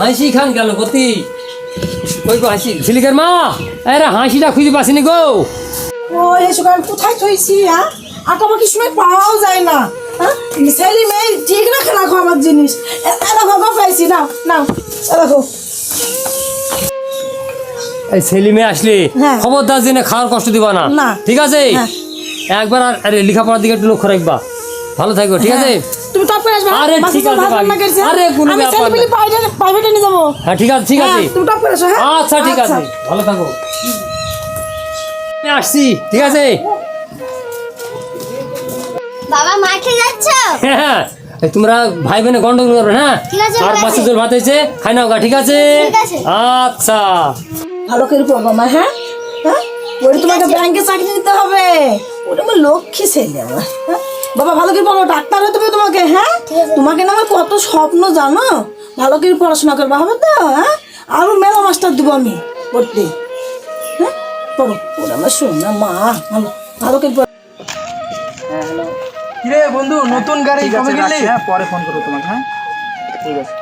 হাসি খান গেল গতি। ওই গো হাসি? ঝিলিকের মা? আরে হাসিটা খুঁজে পাসিনি গো। ও আমি কোথায় থইছি হ্যাঁ? আঁকাবাকি সময় পাওয়াও যায় না হ্যাঁ? ছেলে মেয়ে ঠিক রাখো আমার জিনিস। গো পাইছি এ দেখো। এই ছেলে মেয়ে আসলে হ্যাঁ। খবরদার জেনে খাওয়ার কষ্ট দিবা না। না। ঠিক আছে? হ্যাঁ। একবার আর আরে লেখাপড়ার দিকে একটু লক্ষ্য রাখবা। ভালো থাকবে ঠিক আছে? তুমি টপ করে আসবে হ্যাঁ? আরে ঠিক আছে। করেছে। আরে কোনো ব্যাপার না। প্রাইভেটে প্রাইভেটে নিয়ে যাব। হ্যাঁ ঠিক আছে ঠিক আছে। হ্যাঁ, তুমি টপ করে আসো হ্যাঁ? আচ্ছা ঠিক আছে। ভালো থাকো। আমি আসছি ঠিক আছে? বাবা মাঠে যাচ্ছ? হ্যাঁ তোমরা ভাই বোনে গন্ডগোল করবে হ্যাঁ? আর আছে। ঝোল ভাত হয়েছে খাই নাও গা ঠিক আছে? আচ্ছা। ভালো করে পড়ব মা হ্যাঁ? হ্যাঁ? ওটা তোমাকে ব্যাংকে চাকরি দিতে হবে। ওটা আমার লক্ষ্মী ছেলে আমার হ্যাঁ? বাবা ভালো করে পড়ো ডাক্তার হতে হবে তোমাকে হ্যাঁ? তোমাকে না আমার কত স্বপ্ন জানো? ভালো করে পড়াশোনা করবা হবে তো হ্যাঁ? আরও মেলা মাস্টার দেবো আমি পড়তে। হ্যাঁ? পড়ো আমার শোন না মা ভালো ভালো করে পড়ো। কিরে বন্ধু নতুন গাড়ি ঠিক কবে কিনলি? হ্যাঁ পরে ফোন করব তোমাকে হ্যাঁ? ঠিক আছে।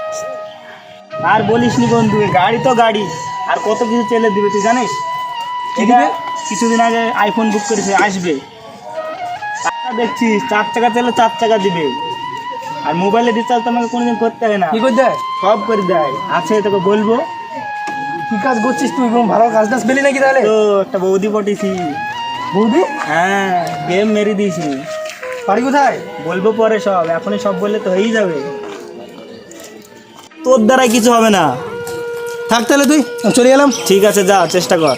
আর বলিস নি বন্ধু গাড়ি তো গাড়ি আর কত কিছু চেলে দিবে তুই জানিস? কি এটা দিবে? কিছুদিন আগে আইফোন বুক করেছে আসবে। টাকা দেখছিস চার টাকা তেলে চার টাকা দিবে। আর মোবাইলে রিচার্জ তো আমাকে কোনোদিন করতে হয় না। কি করে দেয়? সব করে দেয়। আছে তোকে বলব। কি কাজ করছিস তুই কোনো ভালো কাজ টাজ পেলি নাকি তাহলে? তো একটা বৌদি পটিছি বৌদি? হ্যাঁ গেম মেরে দিয়েছি। বাড়ি কোথায়? বলব পরে সব এখনই সব বললে তো হয়েই যাবে। তোর দ্বারাই কিছু হবে না। থাক তাহলে তুই চলে গেলাম ঠিক আছে যা চেষ্টা কর।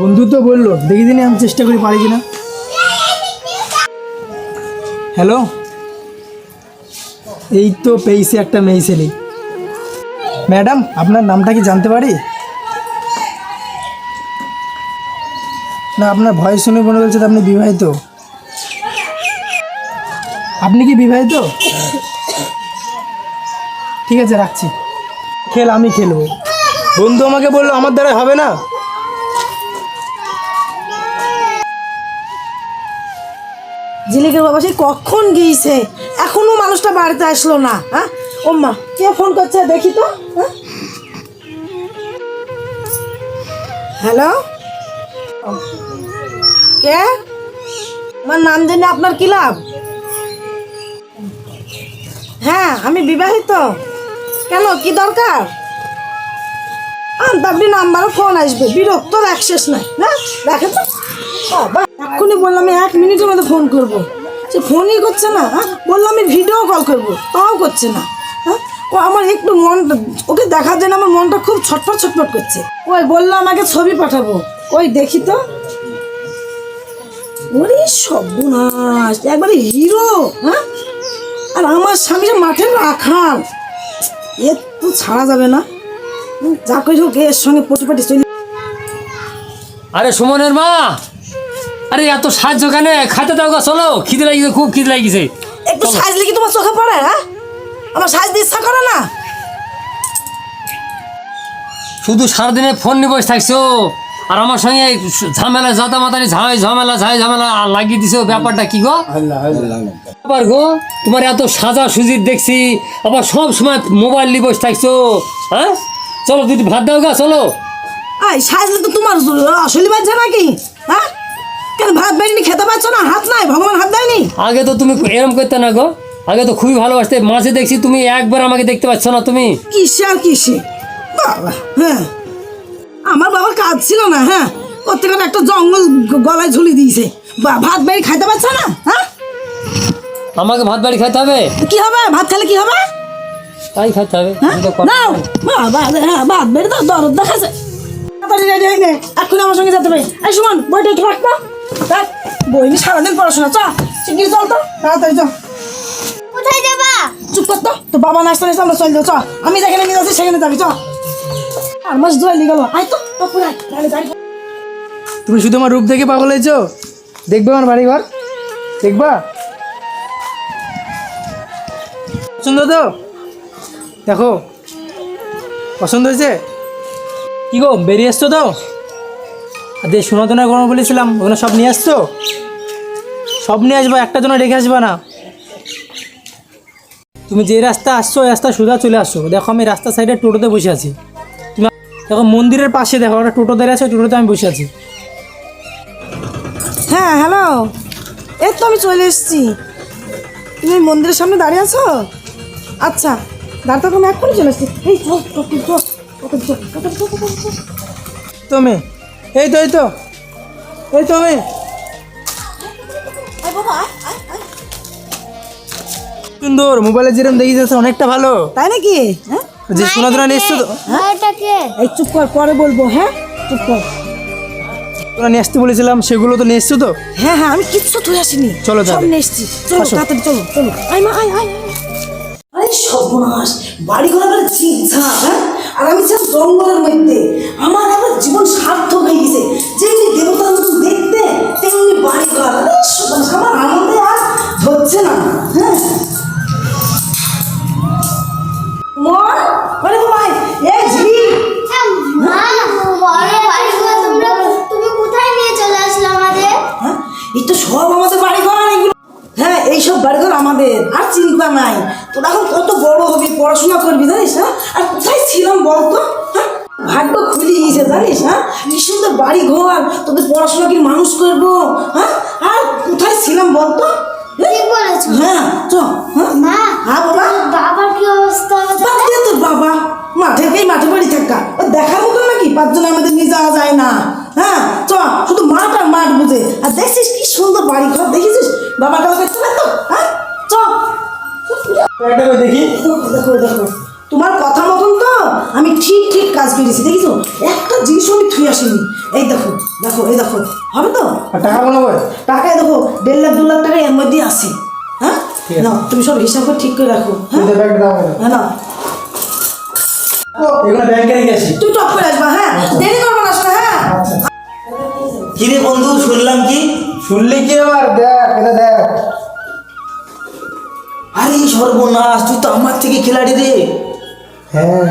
বন্ধু তো বলল দেখি দিনই আমি চেষ্টা করি পারি কিনা। হ্যালো? এই তো পেয়েছি একটা মেয়ে ছেলে। ম্যাডাম, আপনার নামটা কি জানতে পারি? না, আপনার ভয়েস শুনে মনে হচ্ছে আপনি বিবাহিত। আপনি কি বিবাহিত? ঠিক আছে, রাখছি। খেল, আমি খেলব। বন্ধু আমাকে বলল, আমার দ্বারা হবে না? ঝিলিকের বাবা সেই কখন গিয়েছে? এখনও মানুষটা বাড়িতে আসলো না হ্যাঁ? ও মা কে ফোন করছে দেখি তো হ্যাঁ? হ্যালো কে? আমার নাম জেনে আপনার কি লাভ? হ্যাঁ আমি বিবাহিত। কেন, কি দরকার? আপনি নাম্বারে ফোন আসবে। বিরক্ত অ্যাক্সেস নাই না দেখেন তো বাবা, এক্ষুনি বললাম এক মিনিটের মধ্যে ফোন করব। সে ফোনই করছে না হ্যাঁ? বললাম আমি ভিডিও কল করব। তাও করছে না হ্যাঁ? ও আমার একটু মনটা ওকে দেখার জন্য আমার মনটা খুব ছটফট ছটফট করছে। ওই বলল আমাকে ছবি পাঠাবো। ওই দেখি তো। ওরে সর্বনাশ একবারে হিরো হ্যাঁ? আর আমার স্বামীর মাঠে রাখাল এ তো ছাড়া যাবে না। যা কই হোক এর সঙ্গে পটি পটি চলি আরে সুমনের মা! আরে এত সাহায্য কেন? খাইতে দাও গা চলো। খিদে লাগিছে খুব খিদে লাগিছে। একটু সাজলে কি তোমার চোখে পড়ে হ্যাঁ? আমার সাজতে ইচ্ছা করে না। শুধু সারাদিনে ফোন নিয়ে বসে থাকছো? আর আমার সঙ্গে ঝামেলা জাতা মাতানি ঝাই ঝামেলা ঝাই ঝামেলা লাগিয়ে দিছো। ব্যাপারটা কি গো? ব্যাপার গো তোমার এত সাজা সুজিত দেখছি আবার সব সময় মোবাইল নিয়ে বসে থাকছো হ্যাঁ? চলো দুটি ভাত দাও গা চলো। আই সাজলে তো তোমার আসলে বাজছে নাকি হ্যাঁ? কেন ভাত বেরিনি খেতে পারছ না? হাত নাই ভগবান হাত দেয়নি? আগে তো তুমি এরম করতে না গো। আগে তো খুবই ভালোবাসতে। মাঝে দেখছি তুমি একবার আমাকে দেখতে পাচ্ছ না তুমি। কিসে আর কিসে? বাবা হ্যাঁ। আমার বাবার কাজ ছিল না হ্যাঁ। করতে করতে একটা জঙ্গল গলায় ঝুলি দিয়েছে। ভাত বেরি খাইতে পারছ না? হ্যাঁ? আমাকে ভাত বাড়ি খাইতে হবে? কি হবে? ভাত খেলে কি হবে? তাই খাইতে হবে। হ্যাঁ? হ্যাঁ। ভাত বেরি তো দরদ দেখাছে তাড়াতাড়ি রেডি হয়ে নে। এক্ষুনি আমার সঙ্গে যেতে পারি এই সুমন বইটা একটু রাখব। বই নিয়ে সারাদিন পড়াশোনা চ শিগগির চল তো তাড়াতাড়ি চল কোথায় যাবা? চুপ কর তো তো বাবা নাচতে আমরা চল যাও চ। আমি যেখানে নিয়ে যাচ্ছি সেখানে যাবি চ। আর মাস জয় গেল আয় তো তো পুরো আয়, নাহলে গাড়ি তুমি শুধু আমার রূপ দেখে পাগল হয়েছো? দেখবে আমার বাড়ি ঘর দেখবা? পছন্দ তো? দেখো পছন্দ হয়েছে? কি গো বেরিয়ে আসছো তো? আর দিয়ে সোনাতনা গরম বলেছিলাম ওগুলো সব নিয়ে আসছো সব নিয়ে আসব একটা জন্য রেখে আসবা না তুমি যে রাস্তা আসছো ওই রাস্তা সোজা চলে আসছো দেখো আমি রাস্তা সাইডে টোটোতে বসে আছি তুমি দেখো মন্দিরের পাশে দেখো একটা টোটো দাঁড়িয়ে আছে ওই টোটোতে আমি বসে আছি হ্যাঁ হ্যালো এই তো আমি চলে এসেছি তুমি মন্দিরের সামনে দাঁড়িয়ে আছো আচ্ছা দাঁড়াতে আমি এক্ষুনি চলে এসেছি এই। তুমি এই তো এই তো। এই তো আমি। আয় বাবা আয়, আয়, আয়। সুন্দর মোবাইলে যেরকম দেখি যাচ্ছে অনেকটা ভালো। তাই নাকি? হ্যাঁ? যে সোনা তোনা নিয়ে এসছো এই চুপ কর পরে বলব হ্যাঁ? চুপ কর। তোরা নিয়ে আসতে বলেছিলাম সেগুলো তো নিয়ে এসছো তো? হ্যাঁ হ্যাঁ আমি কিচ্ছু তুই আসিনি। চলো সব। নিয়ে এসছি। চলো তাড়াতাড়ি চলো চলো। আয় মা আয় আয়। আয়। আরে সর্বনাশ বাড়ি ঘর আবার ঝিকঝাক হ্যাঁ? আর আমি ছিলাম জঙ্গলের মধ্যে আমার আবার জীবন সার্থক ভাগ্য খুলে গিয়েছে জানিস হ্যাঁ? কি সুন্দর বাড়ি ঘর। তোদের পড়াশোনা কি মানুষ করব? হ্যাঁ? আর কোথায় ছিলাম বলতো? হ্যাঁ চ হ্যাঁ। মা বাবা? বাবার কি অবস্থা? হবে বাদ দে তোর বাবা? মাঠে এই মাঠে বাড়ি থাকা। ও দেখার মতো নাকি? পাঁচজন আমাদের নিয়ে যাওয়া যায় না। হ্যাঁ চ শুধু মাঠ আর মাঠ বুঝে। আর দেখছিস কি সুন্দর বাড়ি ঘর দেখেছিস বাবা কাউকে চলে তো হ্যাঁ? চ। দেখি দেখো দেখো। তোমার কথা মতন তো আমি ঠিক ঠিক কাজ করেছি দেখিছো? একটা জিনিসও আমি থুই আসিনি। এই দেখো দেখো এই দেখো হবে তো? টাকা বলো টাকায় দেখো দেড় লাখ দু লাখ টাকা এর মধ্যে আছে। হ্যাঁ? না তুমি সব হিসাব করে ঠিক করে রাখো হ্যাঁ। হ্যাঁ না এগুলো ব্যাংকে রেখে আসি। তুই টপ করে আসবা হ্যাঁ? দেরি করব না শোনা হ্যাঁ? কিরে বন্ধু শুনলাম কি? শুনলি কি আবার দেখ এটা দেখ। আরে সর্বনাশ তুই তো আমার থেকে খেলাড়ি রে। হ্যাঁ।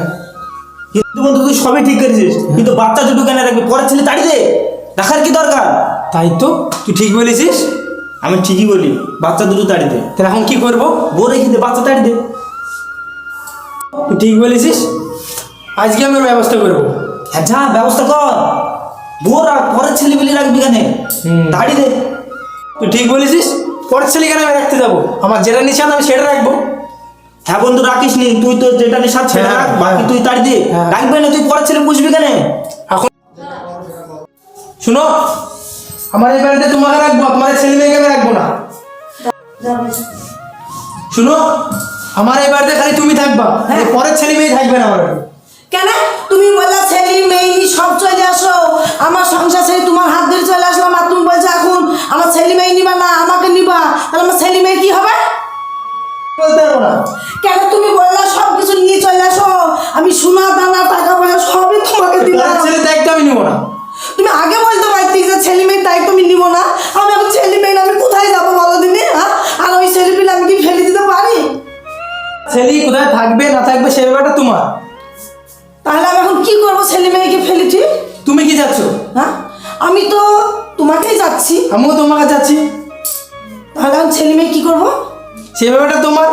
কিন্তু বন্ধু তুই সবই ঠিক করেছিস। কিন্তু বাচ্চা দুটো কেন রাখবি? পরের ছেলে তাড়ি দে। রাখার কি দরকার? তাই তো। তুই ঠিক বলেছিস। আমি ঠিকই বলি বাচ্চা দুটো তাড়ি দে। তাহলে এখন কি করব? বউ রেখে দে বাচ্চা তাড়ি দে। তুই ঠিক বলেছিস? আজকে আমি ব্যবস্থা করব। হ্যাঁ যা ব্যবস্থা কর। বউ রাখ পরের ছেলে মিলে রাখবি কেন। তাড়ি দে। তুই ঠিক বলেছিস? পরের ছেলে কেন আমি রাখতে যাব? আমার যেটা নিশান আমি সেটা রাখব। হ্যাঁ বন্ধু রাখিস নি তুই তো যেটা ছেড়ে হ্যাঁ, রাখ বাকি হ্যাঁ। তুই তাড়ি দে হ্যাঁ। রাখবে না তুই পরের ছেলে বুঝবি কেন এখন শুনো আমার এই বাড়িতে তোমাকে রাখব তোমার ছেলে মেয়েকে আমি রাখব না শুনো আমার এই বাড়িতে খালি তুমি থাকবা হ্যাঁ। পরের ছেলে মেয়ে থাকবে না আমার। কেন তুমি বললা ছেলে মেয়ে সব চলে আসো আমার সংসার ছেড়ে তোমার হাত ধরে চলে আসলাম আর তুমি বলছো এখন আমার ছেলে মেয়ে নিবা না আমাকে নিবা তাহলে আমার ছেলে মেয়ে কি হবে বলতে পারব না। কেন তুমি বললা সব কিছু নিয়ে চলে আসো? আমি সোনা দানা টাকা পয়সা সবই তোমাকে পরের ছেলে দায়িত্ব আমি নিবো না। তুমি আগে বলতে পারতি যে ছেলে মেয়ের দায়িত্ব আমি নিবো না। আমি এখন ছেলে মেয়ে আমি কোথায় যাব বলো দিনে হ্যাঁ? আর ওই ছেলে পেলে আমি কি ফেলে দিতে পারি? ছেলে কোথায় থাকবে না থাকবে সে ব্যাপারটা তোমার। তাহলে আমি এখন কি করব ছেলে মেয়েকে ফেলেছি তুমি কি যাচ্ছ? হ্যাঁ? আমি তো তোমাকেই যাচ্ছি। আমিও তোমার কাছে যাচ্ছি। তাহলে আমি ছেলে মেয়ে কি করব? সে ব্যাপারটা তোমার?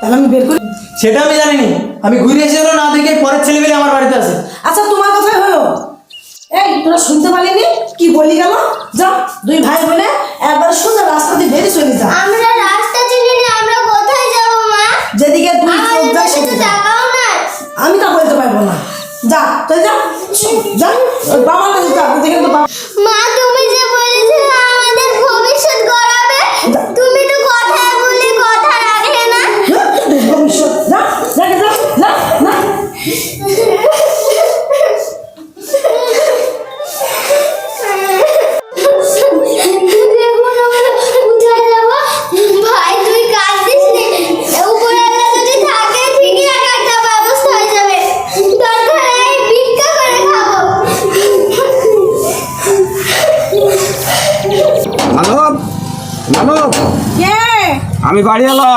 তাহলে আমি বের করি সেটা আমি জানিনি। আমি ঘুরে এসে হলো না দেখে পরের ছেলে মেয়ে আমার বাড়িতে আছে আচ্ছা তোমার কথাই হলো। এই তোরা শুনতে পারিনি কি বলি গেল? যা দুই ভাই বলে একবার সোজা রাস্তা দিয়ে বেরিয়ে চলে যা। আমরা রাস্তা চিনি না আমরা কোথায় যাব মা? যেদিকে দুই চোখ যায় সেদিকে। যা। টাকাও নাই। আমি তা বলতে পারব না। যা তুই যা। যা বাবা না যা দেখে তো বাবা মা আমি বাড়িওয়ালা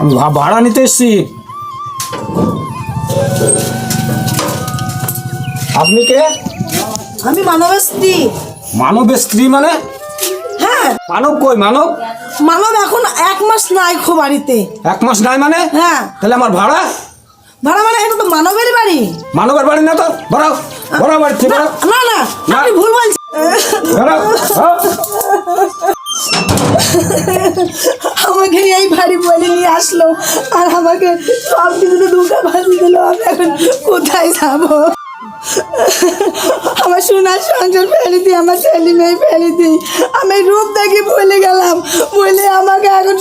আমি ভাড়া নিতে এসছি। আপনি কে? আমি মানবের স্ত্রী। মানবের স্ত্রী মানে? হ্যাঁ। মানব কই মানব? মানব এখন এক মাস নাই খো বাড়িতে। এক মাস নাই মানে? হ্যাঁ। তাহলে আমার ভাড়া? ভাড়া মানে এটা তো মানবেরই বাড়ি। মানবের বাড়ি না তো? ভরাও বাড়ি থেকে না না। আপনি ভুল বলছেন। আমাকে এই বাড়ি বলে নিয়ে আসলো। আর আমাকে সব কিছুতে দুঃখে ভাসি দিল। আমি এখন কোথায় যাব? আমার সোনার সংসার ফেলে দিই, আমার ছেলে মেয়ে ফেলে দিই। আমি রূপ দেখে ভুলে গেলাম। বলে আমাকে এখন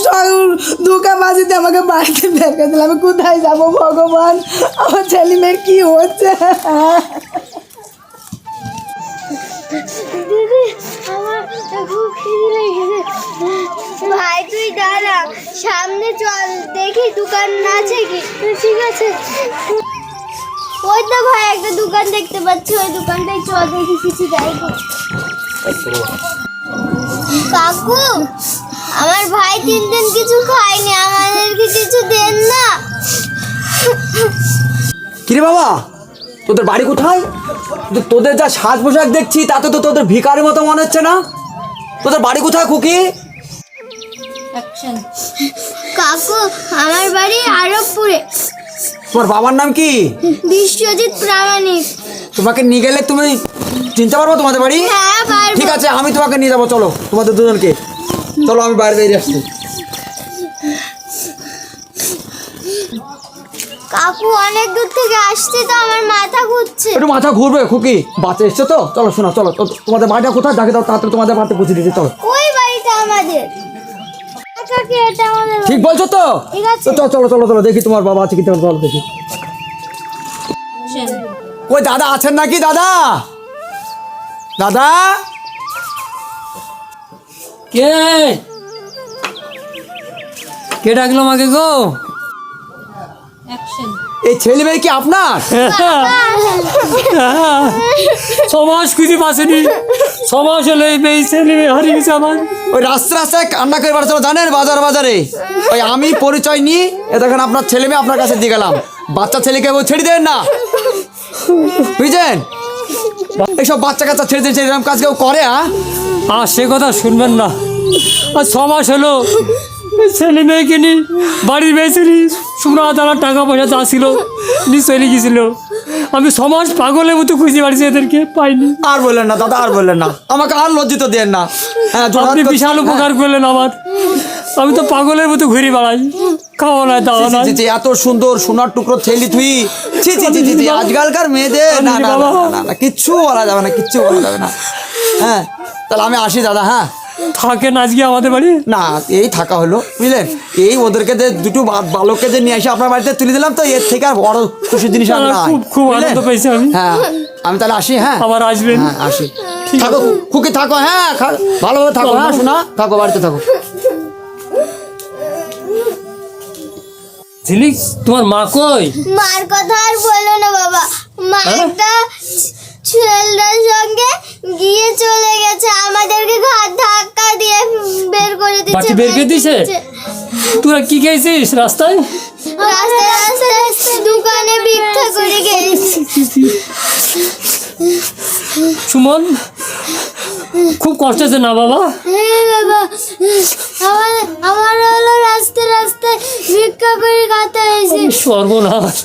দুকা বাজিতে আমাকে বাড়িতে বের করে দিল। আমি কোথায় যাব, ভগবান? আমার ছেলে মেয়ের কি হচ্ছে? দোকান আছে কি? ঠিক আছে। ওই তো ভাই একটা দোকান দেখতে পাচ্ছি ওই দোকানটাই চল দেখি কিছু যাই কাকু আমার ভাই তিন দিন কিছু খায়নি আমাদেরকে কিছু দেন না। কিরে বাবা তোদের বাড়ি কোথায়? তো- তোদের যা সাজ পোশাক দেখছি তাতে তো তোদের ভিকারের মতো মনে হচ্ছে না? তোদের বাড়ি কোথায় খুকি? কাকু আমার বাড়ি আরবপুরে। তোমার বাবার নাম কি? বিশ্বজিৎ প্রামাণিক। তোমাকে নিয়ে গেলে তুমি চিনতে পারব তোমাদের বাড়ি? হ্যাঁ পারব। ঠিক আছে আমি তোমাকে নিয়ে যাব চলো তোমাদের দুজনকে। চলো আমি বাইরে বেরিয়ে আসছি। কাকু অনেক দূর থেকে আসছে তো আমার মাথা ঘুরছে। একটু মাথা ঘুরবে খুকি? বাচ্চা এসছো তো? চলো শোনো চলো তো- তোমাদের বাড়িটা কোথায়? দেখে দাও তাড়াতাড়ি তোমাদের বাড়িতে পৌঁছে দিতে চলো ওই বাড়িটা আমাদের। ঠিক বলছো তো? চলো। চলো চলো চলো দেখি তোমার বাবা আছে কি তোমার চলো দেখি। ওই দাদা আছেন নাকি দাদা? দাদা? কে? কে ডাকলো আমাকে গো? এই ছেলে মেয়ে কি আপনার? সমাজ খুঁজে পাসেনি সমাজ হলে এই মেয়ে ছেলে মেয়ে হারিয়ে গেছে আমার। ওই রাস্তা রাস্তায় কান্না করে বেড়াচ্ছিল জানেন? বাজার বাজারে। ওই আমি পরিচয় নিই এ দেখেন আপনার ছেলে মেয়ে আপনার কাছে দিয়ে গেলাম। বাচ্চা ছেলেকে ও ছেড়ে দেবেন না। বুঝছেন? এইসব বাচ্চা কাচ্চা ছেড়ে দিয়ে এরকম কাজ কেউ করে হ্যাঁ? আর সে কথা শুনবেন না। আর ছ মাস হলো ছেলে মেয়েকে নিয়ে বাড়ির বেঁচেনি সোনা দানা টাকা পয়সা যা ছিল নিয়ে চলে গেছিল আমি সমাজ পাগলের মতো খুঁজে বাড়িছি এদেরকে পাইনি। আর বললেন না দাদা আর বললেন না। আমাকে আর লজ্জিত দেন না। হ্যাঁ আপনি। বিশাল উপকার করলেন আমার। আমি তো পাগলের মতো ঘুরে বেড়াই খাওয়া নাই দাওয়া নাই। এত সুন্দর সোনার টুকরো ছেলি তুই। ছি ছি ছি ছি, ছি, আজকালকার মেয়েদের না না না, না, না, না কিচ্ছু বলা যাবে না কিচ্ছু বলা যাবে না। হ্যাঁ তাহলে আমি আসি দাদা হ্যাঁ। থাকেন আজকে আমাদের বাড়ি? না এই থাকা হলো বুঝলেন? এই ওদেরকে যে দুটো বালককে যে নিয়ে এসে আপনার বাড়িতে তুলে দিলাম তো এর থেকে আর বড় খুশির জিনিস আর না, খুব- খুব আনন্দ পেয়েছি আমি। হ্যাঁ আমি তাহলে আসি হ্যাঁ? আবার আসবেন। হ্যাঁ আসি। থাকো খুকি থাকো হ্যাঁ ভালোভাবে থাকো হ্যাঁ শোনা থাকো বাড়িতে থাকো। ঝিলিক তোমার মা কই? মার কথা আর বলো না বাবা। মা হ্যাঁ? একটা ছেলের সঙ্গে গিয়ে চলে গেছে। আমাদেরকে ঘাট ধাক্কা দিয়ে বের করে দিচ্ছে। বাড়ি বের করে দিছে? তোরা কি খেয়েছিস রাস্তায়? রাস্তায় রাস্তায় দোকানে ভিক্ষা করে গেছি। সুমন খুব কষ্ট হচ্ছে না বাবা? হ্যাঁ বাবা আমার আমার হলো রাস্তায় রাস্তায় ভিক্ষা করে খাতে হয়েছে। সর্বনাশ।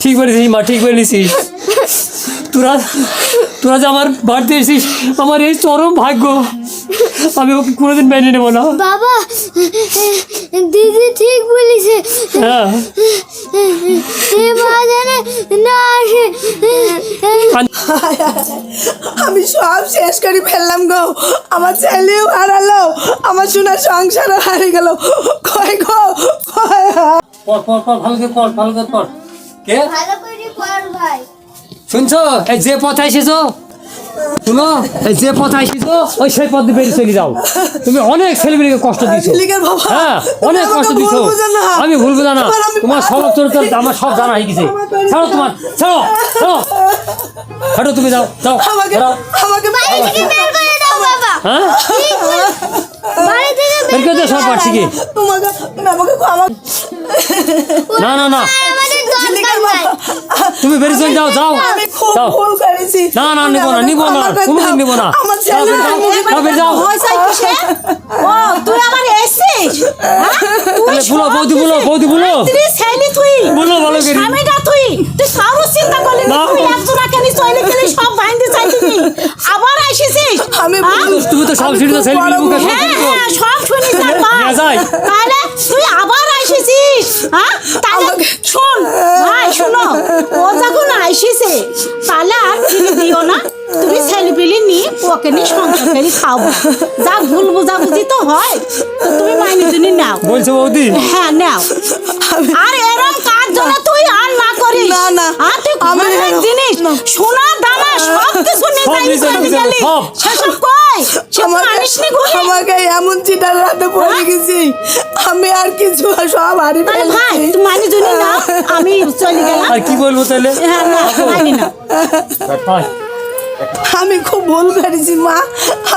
ঠিক বলেছিস মা ঠিক বলেছিস তোরা তোরা যে আমার বাড়িতে এসেছিস আমার এই চরম ভাগ্য। আমি ওকে কোনোদিন মেনে নেব না। বাবা দিদি ঠিক বলেছে। হ্যাঁ। না আসে। আমি সব শেষ করে ফেললাম গো। আমার ছেলেও হারালো। আমার সোনার সংসারও হারিয়ে গেল। কয় গো? কয় পর পর পর ভালো করে পর ভালো করে পর কে? ভালো করে পড় ভাই। শুনছো? এই যে পথে এসেছ? শুনো? এই যে পথে এসেছ ওই সেই পথে বেরিয়ে চলে যাও। তুমি অনেক ছেলেমেয়েকে কষ্ট দিছো। হ্যাঁ অনেক কষ্ট ভুল দিছো। বুঝো। আমি ভুলবো না। তোমার সব চরিত্র আমার সব জানা হয়ে গেছে। ছাড়ো তোমার ছাড়ো ছাড়ো। হাঁটো তুমি যাও যাও। হ্যাঁ? বাড়ি থেকে বের করে দে সব পারছি কি? না না না। তুমি বেরিয়ে যাও যাও। আমি খুব ভুল করেছি। না না নিব না নিব না কোনোদিন। নিব না। আমার যাও, ছেলে যাও, যাও, বেরিয়ে যাও কিসে ও তুই আবার এসেছিস? হ্যাঁ? তাহলে বলো, বৌদি বলো, বৌদি বলো। তুই ছেলে তুই। বলো, বলো, তুই। স্বামীটা তুই। তুই সব চিন্তা করলি। তুই একজনা কেনি চলে গেলি সব চাইছিস আবার আসিছিস আমি তুমি তো সব শুনে ছেলে মুখে হ্যাঁ হ্যাঁ সব নিয়ে তাহলে তুই আবার আইসিছিস হ্যাঁ? তাহলে শোনো ওকে নি সংসার করে খাব যা ভুল বুঝাবুঝি তো হয় তো তুমি মাইনে জন্য নাও। বলছো বৌদি? হ্যাঁ নাও। আর এরকম কাজ যেন তুই আর না করিস। না না। আর তুই ঘরের জিনিস সোনা দানা সব কিছু নিয়ে যাই। সেসব কই? আমাকে এমন চিটার রাতে পড়ে গেছি। আমি আর কিছু সব হারি আরে ভাই ফেলেছি মানি জন্য না আমি চলে গেলাম। আর কি বলব তাহলে? হ্যাঁ না মানি না আয়। আমি খুব ভুল করেছি মা।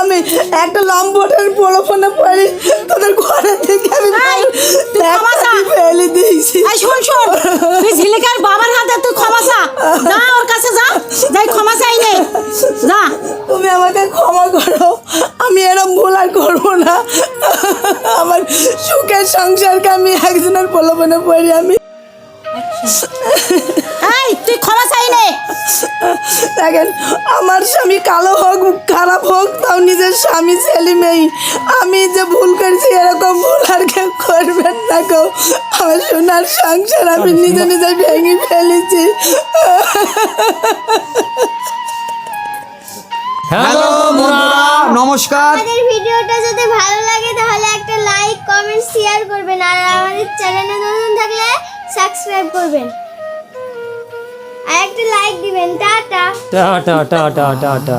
আমি একটা লম্বটের ফোনে পড়ি তোদের ঘরে থেকে আমি ফেলে দিয়েছি। শোন শোন। তুই ঝিলিকার বাবার হাতে তুই ক্ষমা চা। যা ওর কাছে যা। যাই ক্ষমা চাই নে। যা। তুমি আমাকে ক্ষমা করো। আমি এরম ভুল আর করব না। আমার সুখের সংসারকে আমি একজনের প্রলোভনে পড়ি আমি এই তুই ক্ষমা চাই নে দেখেন আমার স্বামী কালো হোক খারাপ হোক তাও নিজের স্বামী ছেলে মেয়ে। আমি যে ভুল করেছি এরকম ভুল আর কেউ করবেন না কেউ আমার সোনার সংসার আমি নিজে নিজে ভেঙে ফেলেছি। হ্যালো বন্ধুরা নমস্কার। আমাদের ভিডিওটা যদি ভালো লাগে তাহলে একটা লাইক কমেন্ট শেয়ার করবেন। আর আমাদের চ্যানেলে নতুন থাকলে সাবস্ক্রাইব করবেন। আর একটা লাইক দিবেন। টাটা। Tata tata tata